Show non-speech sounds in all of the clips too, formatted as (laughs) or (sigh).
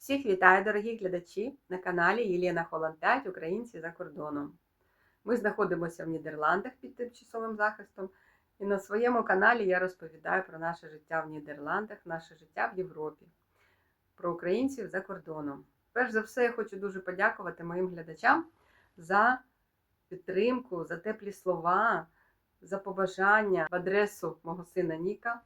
Всіх вітаю, дорогі глядачі, на каналі Єлена Холланд 5 Українці за кордоном. Ми знаходимося в Нідерландах під тимчасовим захистом, і на своєму каналі я розповідаю про наше життя в Нідерландах, наше життя в Європі, про українців за кордоном. Перш за все, я хочу дуже подякувати моїм глядачам за підтримку, за теплі слова, за побажання в адресу мого сина Ніка,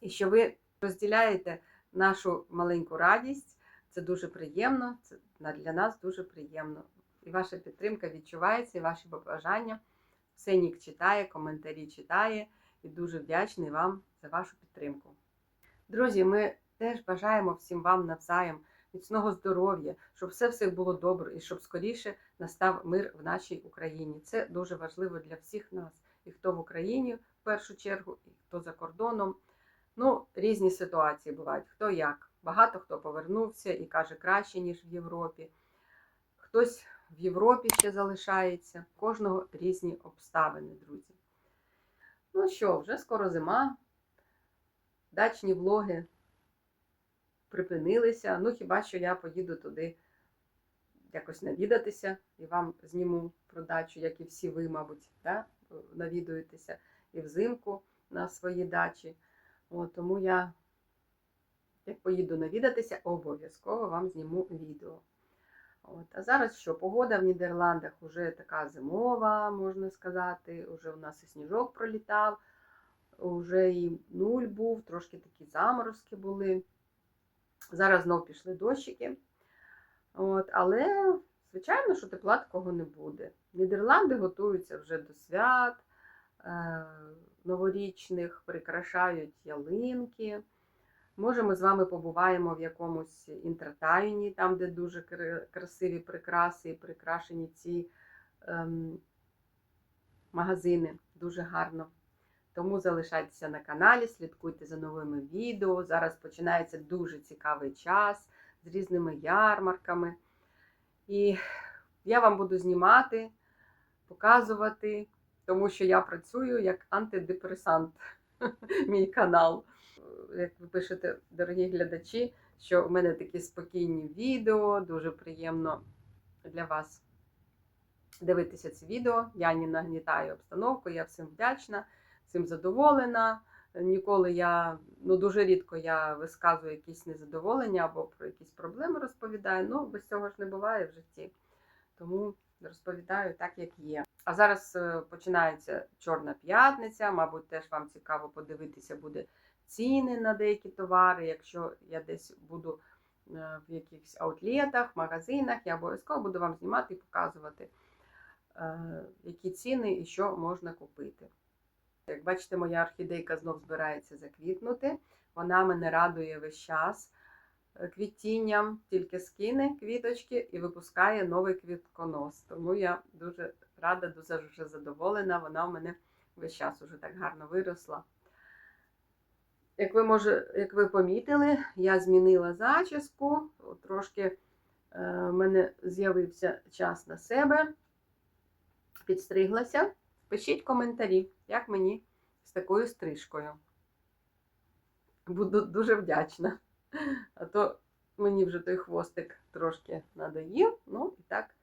і що ви розділяєте нашу маленьку радість. Це дуже приємно, це для нас дуже приємно. І ваша підтримка відчувається, і ваші побажання. Все Нік читає, коментарі читає, і дуже вдячний вам за вашу підтримку. Друзі, ми теж бажаємо всім вам навзаєм міцного здоров'я, щоб все всіх було добре і щоб скоріше настав мир в нашій Україні. Це дуже важливо для всіх нас. І хто в Україні в першу чергу, і хто за кордоном. Ну, різні ситуації бувають. Хто як. Багато хто повернувся і каже краще, ніж в Європі. Хтось в Європі ще залишається. Кожного різні обставини, друзі. Ну що, вже скоро зима. Дачні влоги припинилися. Ну, хіба що я поїду туди якось навідатися і вам зніму про дачу, як і всі ви, мабуть, да? навідуєтеся і взимку на свої дачі. О, тому я, як поїду навідатися, обов'язково вам зніму відео. От. А зараз що? Погода в Нідерландах вже така зимова, можна сказати. Уже у нас і сніжок пролітав, вже і нуль був, трошки такі заморозки були. Зараз знов пішли дощики. От. Але, звичайно, що тепла такого не буде. Нідерланди готуються вже до свят. Е новорічних, прикрашають ялинки. Може, ми з вами побуваємо в якомусь інтертайні, там, де дуже красиві прикраси і прикрашені ці ем, магазини. Дуже гарно. Тому залишайтеся на каналі, слідкуйте за новими відео. Зараз починається дуже цікавий час з різними ярмарками. І я вам буду знімати, показувати тому що я працюю як антидепресант, (laughs) мій канал. Як ви пишете, дорогі глядачі, що в мене такі спокійні відео, дуже приємно для вас дивитися ці відео. Я не нагнітаю обстановку, я всім вдячна, всім задоволена. Ніколи я, ну дуже рідко я висказую якісь незадоволення або про якісь проблеми розповідаю. Ну, без цього ж не буває в житті. Тому розповідаю так, як є. А зараз е, починається Чорна п'ятниця, мабуть, теж вам цікаво подивитися буде ціни на деякі товари. Якщо я десь буду е, в якихось аутлетах, магазинах, я обов'язково буду вам знімати і показувати, е, які ціни і що можна купити. Як бачите, моя орхідейка знов збирається заквітнути. Вона мене радує весь час квітінням, тільки скине квіточки і випускає новий квітконос. Тому я дуже рада, дуже задоволена. Вона в мене весь час уже так гарно виросла. Як ви може, як ви помітили, я змінила зачіску, трошки е, в мене з'явився час на себе, підстриглася. Пишіть коментарі, як мені з такою стрижкою. Буду дуже вдячна. А то мені вже той хвостик трошки надоїв, ну і так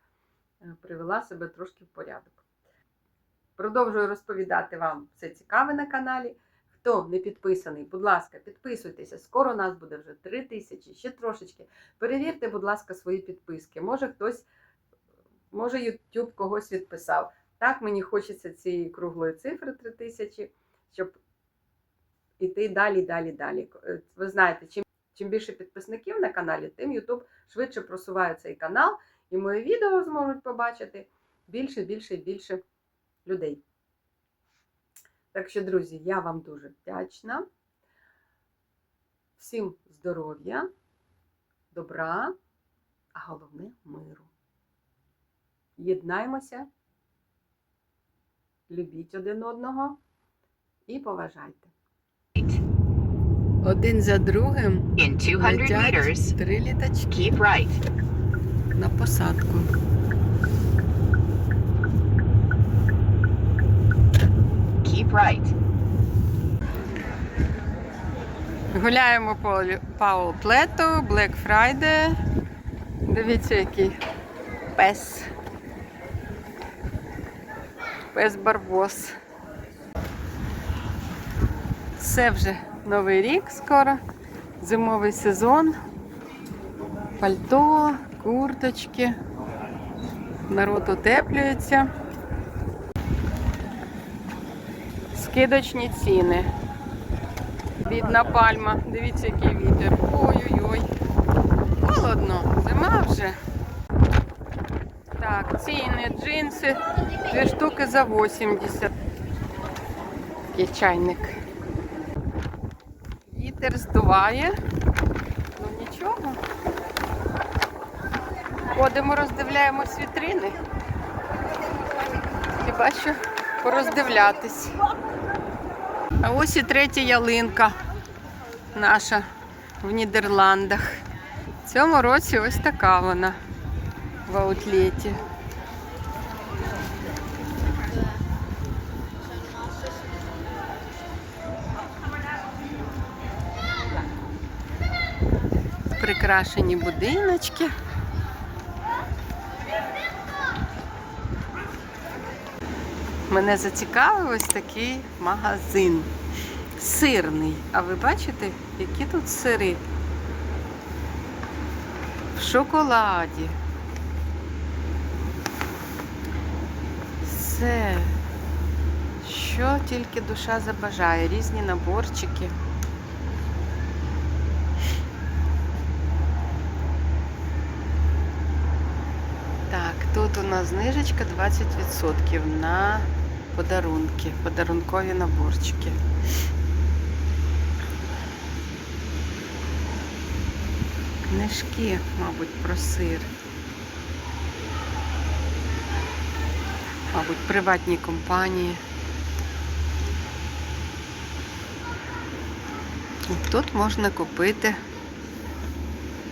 е, привела себе трошки в порядок. Продовжую розповідати вам все цікаве на каналі. Хто не підписаний, будь ласка, підписуйтеся. Скоро нас буде вже 3 тисячі, ще трошечки. Перевірте, будь ласка, свої підписки. Може хтось, може YouTube когось відписав. Так, мені хочеться цієї круглої цифри 3 тисячі, щоб іти далі, далі, далі. Е, ви знаєте, чим Чим більше підписників на каналі, тим YouTube швидше просуває цей канал, і моє відео зможуть побачити більше, більше і більше людей. Так що, друзі, я вам дуже вдячна. Всім здоров'я, добра, а головне миру. Єднаймося, любіть один одного і поважайте. Один за другим In 200 летять три літачки keep right. на посадку. Right. Гуляємо по Лю- Паутлету, Black Friday. Дивіться, який пес. Пес Барбос. Це вже новий рік скоро, зимовий сезон. Пальто, курточки. Народ утеплюється. Скидочні ціни. Бідна пальма. Дивіться, який вітер. Ой-ой-ой. Холодно, зима вже. Так, ціни, джинси. Дві штуки за 80. Такий чайник. Вітер здуває. Ну нічого. Ходимо, роздивляємось вітрини. Хіба що пороздивлятись. А ось і третя ялинка наша в Нідерландах. В цьому році ось така вона в аутлеті. Прикрашені будиночки. Мене зацікавив ось такий магазин. Сирний. А ви бачите, які тут сири? В шоколаді. Все. Що тільки душа забажає. Різні наборчики. Так, тут у нас знижечка 20% на подарунки, подарункові наборчики. Книжки, мабуть, про сир. Мабуть, приватні компанії. Тут можна купити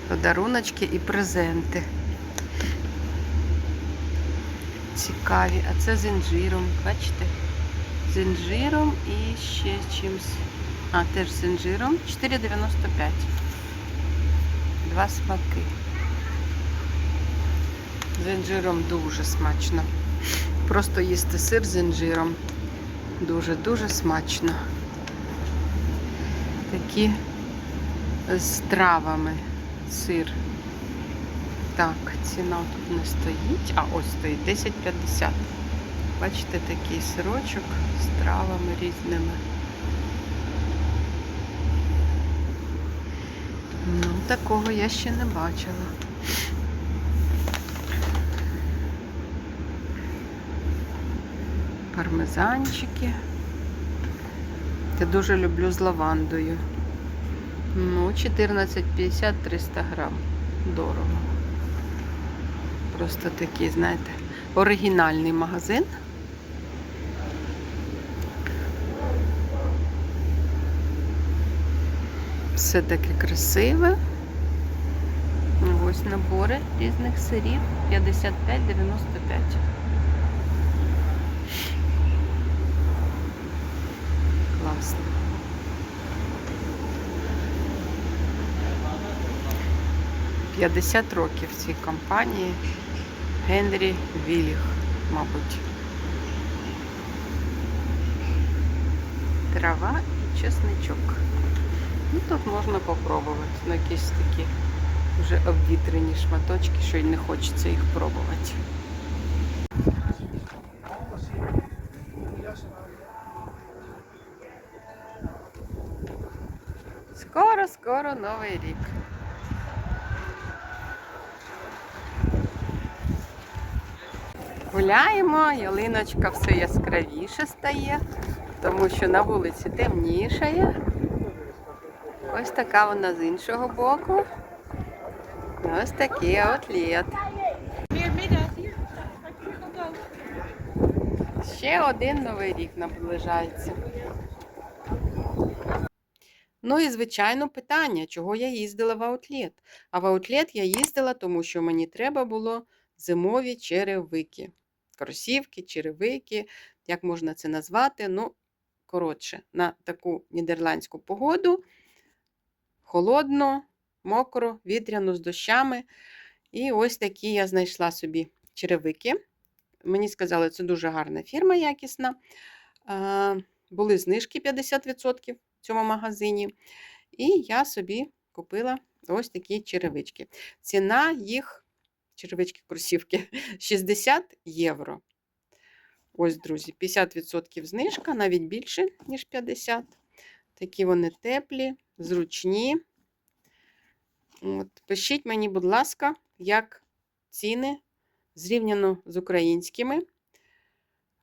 подаруночки і презенти. Цікаві. А це з інжиром, бачите? З інжиром і ще чимось. А, теж з інжиром. 4,95. Два смаки. З інжиром дуже смачно. Просто їсти сир з інжиром. Дуже-дуже смачно. Такі з травами сир. Так, ціна тут не стоїть, а ось стоїть 10,50. Бачите, такий сирочок з травами різними. Ну, такого я ще не бачила. Пармезанчики. Я дуже люблю з лавандою. Ну, 14,50 300 грам. Дорого. Просто такий, знаєте, оригінальний магазин. Все таке красиве. Ось набори різних сирів 55-95. Класно. П'ятдесят років цій компанії Генрі Віліх, мабуть. Трава і чесничок. Ну, тут можна попробувати. Ну, якісь такі вже обвітрені шматочки, що й не хочеться їх пробувати. Скоро, скоро новий рік. Гуляємо, ялиночка все яскравіше стає, тому що на вулиці темнішає. Ось така вона з іншого боку. Ось такий аутлет. Ще один новий рік наближається. Ну і звичайно питання, чого я їздила в аутлет. А в аутлет я їздила, тому що мені треба було зимові черевики. Кросівки, черевики, як можна це назвати? Ну, коротше, на таку нідерландську погоду холодно, мокро, вітряно з дощами. І ось такі я знайшла собі черевики. Мені сказали, це дуже гарна фірма, якісна. Були знижки 50% в цьому магазині. І я собі купила ось такі черевички. Ціна їх, черевички кросівки, (laughs) 60 євро. Ось, друзі, 50% знижка, навіть більше, ніж 50%. Такі вони теплі, зручні. От, пишіть мені, будь ласка, як ціни зрівняно з українськими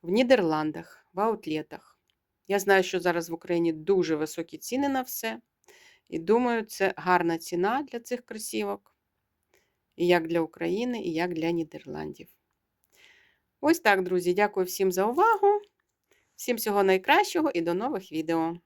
в Нідерландах, в аутлетах. Я знаю, що зараз в Україні дуже високі ціни на все. І думаю, це гарна ціна для цих кросівок. І як для України, і як для Нідерландів. Ось так, друзі. Дякую всім за увагу. Всім всього найкращого і до нових відео.